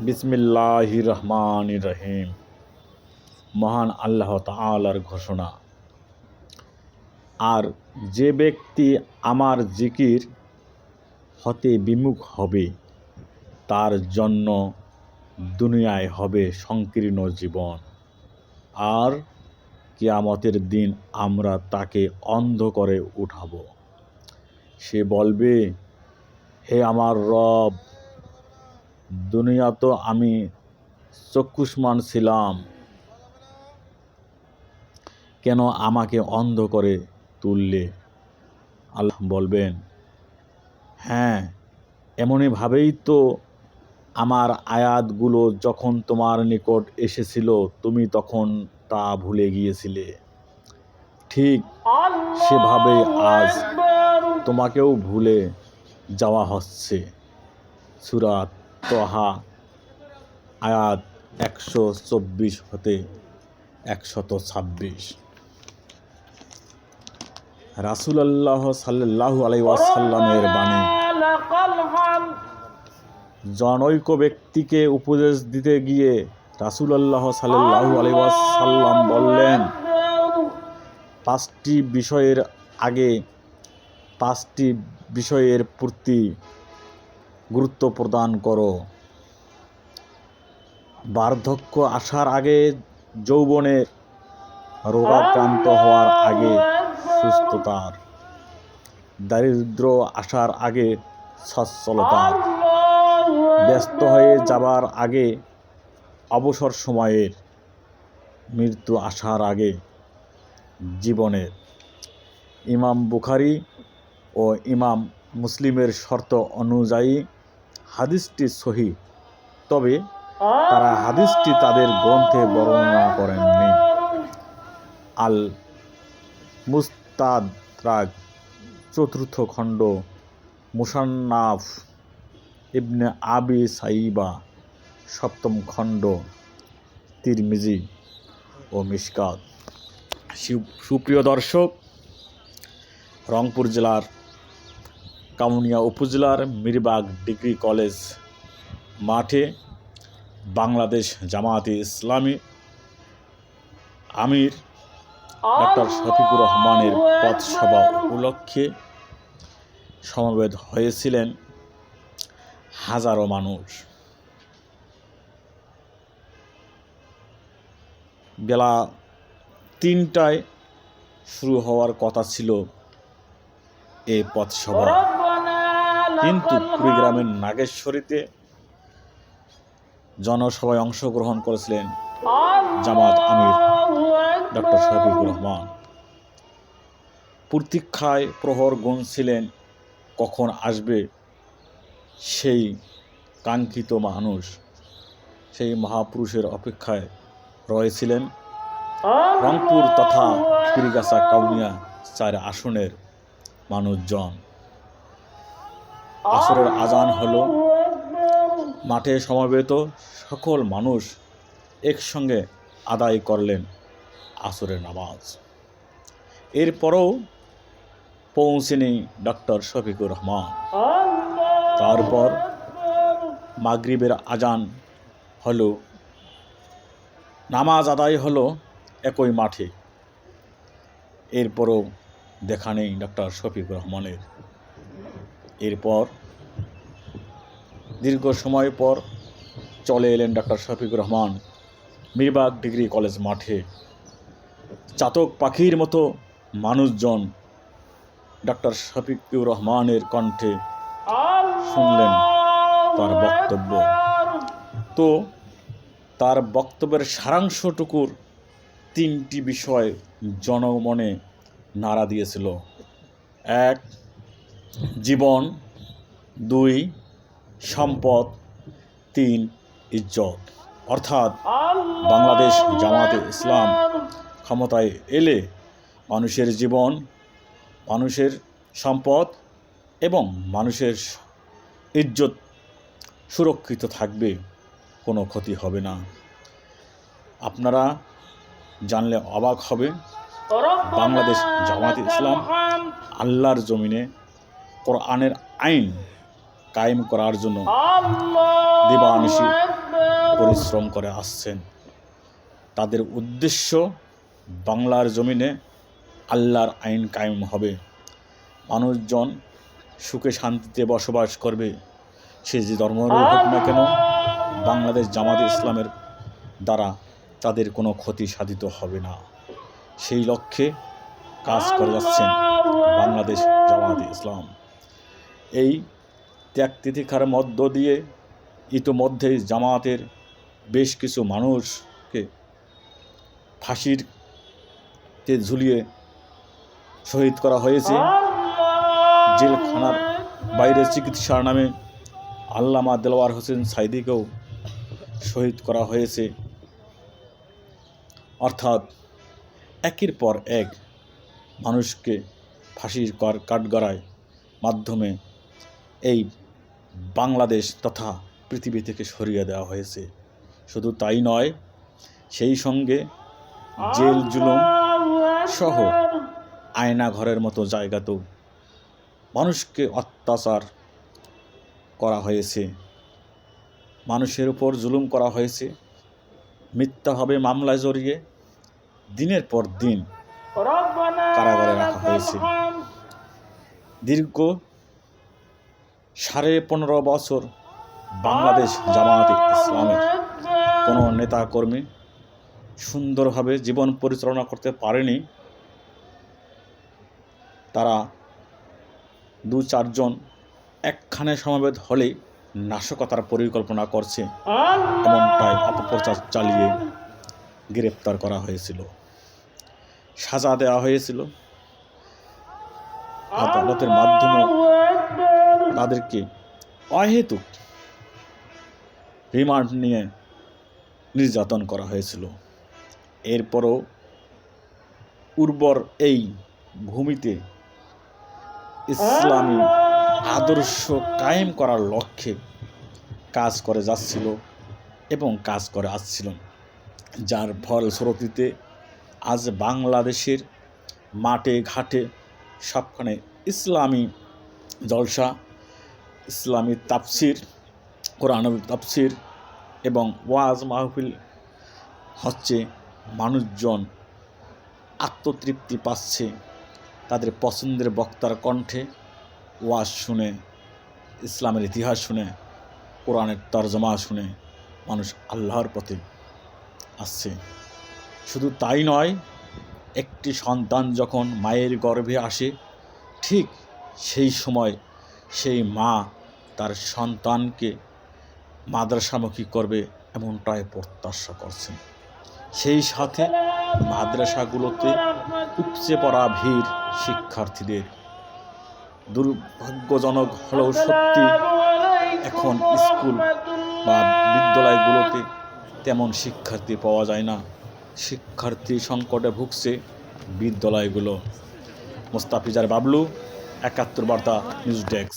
বিসমিল্লাহ রহমান রহিম মহান আল্লাহ তালার ঘোষণা। আর যে ব্যক্তি আমার জিকির হতে বিমুখ হবে, তার জন্য দুনিয়ায় হবে সংকীর্ণ জীবন। আর কিয়ামতের দিন আমরা তাকে অন্ধ করে উঠাবো। সে বলবে, হে আমার রব দুনিয়া তো আমি চক্ষুষ্মান ছিলাম। কেন আমাকে অন্ধ করে তুললে? আল্লাহ বলবেন হ্যাঁ এমনইভাবেই তো আমার আয়াতগুলো যখন তোমার নিকট এসেছিল, তুমি তখন তা ভুলে গিয়েছিলে। ঠিক সেভাবেই আজ তোমাকেও ভুলে যাওয়া হচ্ছে। সুরাত তহা আয়াত একশো চব্বিশ হতে একশত ছাব্বিশ। রাসুলাল্লাহ সাল্লাহ আলাই বাণী, জনৈক ব্যক্তিকে উপদেশ দিতে গিয়ে রাসুলাল্লাহ সাল্লাহ আলাই ওয়াসাল্লাম বললেন, পাঁচটি বিষয়ের আগে, পাঁচটি বিষয়ের প্রতি গুরুত্ব প্রদান করো। বার্ধক্য আসার আগে যৌবনে রোগাক্রান্ত হওয়ার আগে সুস্থতার দারিদ্র আসার আগে সচ্ছলতার, ব্যস্ত হয়ে যাবার আগে অবসর সময়ের মৃত্যু আসার আগে জীবনের। ইমাম বুখারি ও ইমাম মুসলিমের শর্ত অনুযায়ী হাদিসটি সহি, তবে তারা হাদিসটি তাদের গ্রন্থে বর্ণনা করেননি। আল মুস্তাদরাক চতুর্থ খণ্ড, মুসান্নাফ ইবনে আবি সাইবা, সপ্তম খণ্ড, তিরমিজি ও মিসকাত সুপ্রিয় দর্শক, রংপুর জেলার কাউনিয়া উপজেলার মিরবাগ ডিগ্রি কলেজ মাঠে বাংলাদেশ জামায়াতে ইসলামী আমির ডক্টর শফিকুর রহমানের পথসভা উপলক্ষে সমবেত হয়েছিলেন হাজারো মানুষ। বেলা তিনটায় শুরু হওয়ার কথা ছিল এই পথসভা। কিন্তু কুড়িগ্রামের নাগেশ্বরীতে জনসভায় অংশগ্রহণ করেছিলেন জামাত আমির ডক্টর শফিকুর রহমান। প্রতীক্ষায় প্রহর গুনছিলেন কখন আসবে সেই কাঙ্ক্ষিত মানুষ? সেই মহাপুরুষের অপেক্ষায় রয়েছিলেন রংপুর তথা পিরিগাছা কাউনিয়া চার আসনের মানুষজন। আসরের আজান হলো। মাঠে সমবেত সকল মানুষ একসঙ্গে আদায় করলেন আসরের নামাজ। এরপরও পৌঁছেনি ডক্টর শফিকুর রহমান। তারপর মাগরিবের আজান হলো। নামাজ আদায় হলো একই মাঠে। এরপরও দেখা নেই ডক্টর শফিকুর রহমানের। এরপর দীর্ঘ সময় পর চলে এলেন doctor Shafiqur Rahman, Mirbag degree college মাঠে। চাতক পাখির মতো মানুষজন ডক্টর শফিকুর রহমানের কণ্ঠে শুনলেন তার বক্তব্য। তো তার বক্তব্যের সারাংশটুকুর তিনটি বিষয় জনমনে নাড়া দিয়েছিল। এক জীবন, দুই, সম্পদ, তিন, ইজ্জত। অর্থাৎ বাংলাদেশ জামাতে ইসলাম ক্ষমতায় এলে মানুষের জীবন, মানুষের সম্পদ এবং মানুষের ইজ্জত সুরক্ষিত থাকবে, কোনো ক্ষতি হবে না। আপনারা জানলে অবাক হবে, বাংলাদেশ জামাতে ইসলাম আল্লাহর জমিনে কোরআনের আইন কায়েম করার জন্য দিবানিশি পরিশ্রম করে আসছেন। তাদের উদ্দেশ্য বাংলার জমিনে আল্লাহর আইন কায়েম হবে। মানুষজন সুখে শান্তিতে বসবাস করবে। সে যে ধর্মের হোক না কেন বাংলাদেশ জামাত ইসলামের দ্বারা তাদের কোনো ক্ষতি সাধিত হবে না। সেই লক্ষ্যে কাজ করে যাচ্ছেন বাংলাদেশ জামাত ইসলাম। এই ত্যাগ তিথিকার মধ্য দিয়ে ইতোমধ্যেই জামাতের বেশ কিছু মানুষকে ফাঁসির তে ঝুলিয়ে শহীদ করা হয়েছে। জেলখানার বাইরে চিকিৎসার নামে আল্লামা দেলোয়ার হোসেন সাইদিকেও শহীদ করা হয়েছে। অর্থাৎ একের পর এক মানুষকে ফাঁসির কর কাঠগড়ায় মাধ্যমে এই বাংলাদেশ তথা পৃথিবী থেকে সরিয়ে দেওয়া হয়েছে। শুধু তাই নয়, সেই সঙ্গে জেল, জুলুম সহ আয়না ঘরের মতো জায়গাতেও মানুষকে অত্যাচার করা হয়েছে। মানুষের উপর জুলুম করা হয়েছে। মিথ্যাভাবে মামলায় জড়িয়ে দিনের পর দিন কারাগারে রাখা হয়েছে। দীর্ঘ সাড়ে পনেরো বছর বাংলাদেশ জামায়াতে ইসলামের কোনো নেতাকর্মী সুন্দরভাবে জীবন পরিচালনা করতে পারেনি। তারা দু চারজন একখানে সমাবেত হলে নাশকতার পরিকল্পনা করছে। এমনটাই অপপ্রচার চালিয়ে গ্রেপ্তার করা হয়েছিল। সাজা দেওয়া হয়েছিল। আদালতের মাধ্যমে তাদেরকে অহেতুক রিমান্ড নিয়ে নির্যাতন করা হয়েছিল। এরপরও উর্বর এই ভূমিতে ইসলামী আদর্শ কায়েম করার লক্ষ্যে কাজ করে যাচ্ছিল এবং কাজ করে আসছিল, যার ফলশ্রুতিতে আজ বাংলাদেশের মাঠে ঘাটে সবখানে ইসলামী জলসা ইসলামী তাফসির কোরআন তাফসির এবং ওয়াজ মাহফিল হচ্ছে মানুষজন আত্মতৃপ্তি পাচ্ছে তাদের পছন্দের বক্তার কণ্ঠে ওয়াজ শুনে, ইসলামের ইতিহাস শুনে, কোরআনের তর্জমা শুনে মানুষ আল্লাহর পথে আসছে। শুধু তাই নয়, একটি সন্তান যখন মায়ের গর্ভে আসে, ঠিক সেই সময় সেই মা তার সন্তানকে মাদ্রাসামুখী করবে এমনটাই প্রত্যাশা করছেন। সেই সাথে মাদ্রাসাগুলোতে উপচে পড়া ভিড় শিক্ষার্থীদের। দুর্ভাগ্যজনক হলেও সত্যি এখন স্কুল বা বিদ্যালয়গুলোতে তেমন শিক্ষার্থী পাওয়া যায় না। শিক্ষার্থী সংকটে ভুগছে বিদ্যালয়গুলো। মোস্তাফিজার বাবলু, একাত্তর বার্তা নিউজ ডেস্ক।